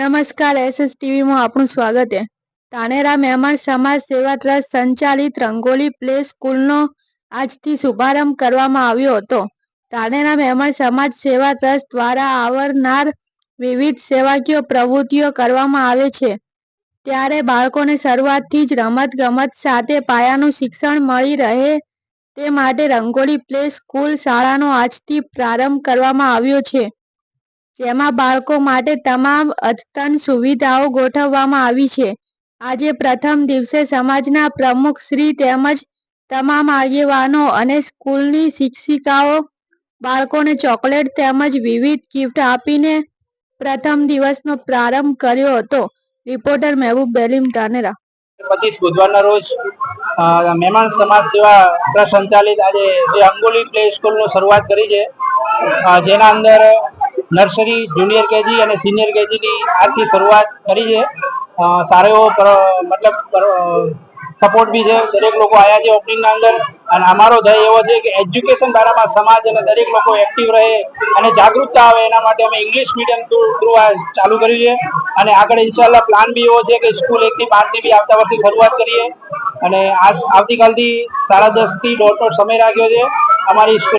નમસ્કાર એસએસ ટીવીમાં આપણું સ્વાગત છે. તાનેરા મહેમાન સમાજ સેવા ટ્રસ્ટ સંચાલિત રંગોલી પ્લે સ્કૂલનો આજથી શુભારંભ કરવામાં આવ્યો હતો. તાનેરા મહેમાન સમાજ સેવા ટ્રસ્ટ દ્વારા આવરનાર વિવિધ સેવાકીય પ્રવૃત્તિઓ કરવામાં આવે છે. ત્યારે બાળકોને શરૂઆતથી જ રમત ગમત સાથે પાયાનું શિક્ષણ મળી રહે તે માટે રંગોલી પ્લે સ્કૂલ શાળાનો આજથી પ્રારંભ કરવામાં આવ્યો છે. જેમાં બાળકો માટે તમામ અદ્યતન સુવિધાઓ ગોઠવવામાં આવી છે. આજે પ્રથમ દિવસે સમાજના પ્રમુખ શ્રી તેમજ તમામ આગેવાનો અને સ્કૂલની શિક્ષિકાઓ બાળકોને ચોકલેટ તેમજ વિવિધ ગિફ્ટ આપીને પ્રથમ દિવસનો પ્રારંભ કર્યો હતો. રિપોર્ટર મહેબૂબ બેલીમ ટાનેરા પચીસ બુધવારના રોજ મહેમાન સમાજ સેવા ટ્રસ્ટ આજે જે અંગોલી પ્લે સ્કૂલનું શરૂઆત કરી છે. જેના અંદર નર્સરી જુનિયર કેજી અને સિનિયર કેજીની આજથી શરૂઆત કરી છે. સારો એવો મતલબ સપોર્ટ બી છે. દરેક લોકો આવ્યા છે ઓપનિંગના અંદર. અને અમારો ધ્યેય એવો છે કે એજ્યુકેશન દ્વારામાં સમાજ અને દરેક લોકો એક્ટિવ રહે અને જાગૃતતા આવે એના માટે અમે ઇંગ્લિશ મીડિયમ થ્રુ આ ચાલુ કર્યું છે. અને આગળ ઇન્શાલ્લાહ પ્લાન બી એવો છે કે સ્કૂલ એકથી પાંચની બી આવતા વર્ષથી શરૂઆત કરીએ. અને આજ, આવતીકાલથી સાડા દસથી દોઢનો સમય રાખ્યો છે. અમારી